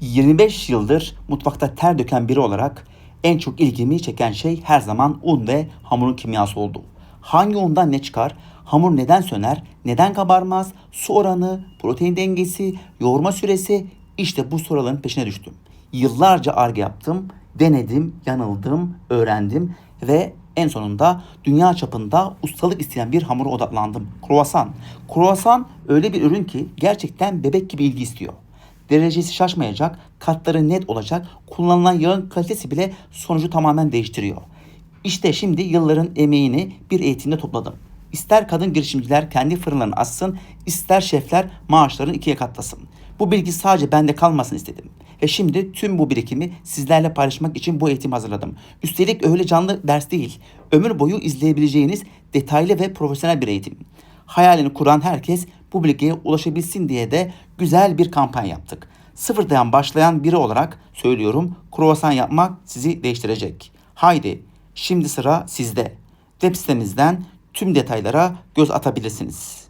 25 yıldır mutfakta ter döken biri olarak en çok ilgimi çeken şey her zaman un ve hamurun kimyası oldu. Hangi undan ne çıkar? Hamur neden söner? Neden kabarmaz? Su oranı, protein dengesi, yoğurma süresi işte bu soruların peşine düştüm. Yıllarca arge yaptım, denedim, yanıldım, öğrendim ve en sonunda dünya çapında ustalık isteyen bir hamura odaklandım. Kruvasan. Kruvasan öyle bir ürün ki gerçekten bebek gibi ilgi istiyor. Derecesi şaşmayacak, katları net olacak, kullanılan yağın kalitesi bile sonucu tamamen değiştiriyor. İşte şimdi yılların emeğini bir eğitimde topladım. İster kadın girişimciler kendi fırınlarını açsın, ister şefler maaşlarını ikiye katlasın. Bu bilgi sadece bende kalmasın istedim. Ve şimdi tüm bu birikimi sizlerle paylaşmak için bu eğitimi hazırladım. Üstelik öyle canlı ders değil, ömür boyu izleyebileceğiniz detaylı ve profesyonel bir eğitim. Hayalini kuran herkes bu bilgiye ulaşabilsin diye de güzel bir kampanya yaptık. Sıfırdan başlayan biri olarak söylüyorum, kruvasan yapmak sizi değiştirecek. Haydi, şimdi sıra sizde. Web sitemizden tüm detaylara göz atabilirsiniz.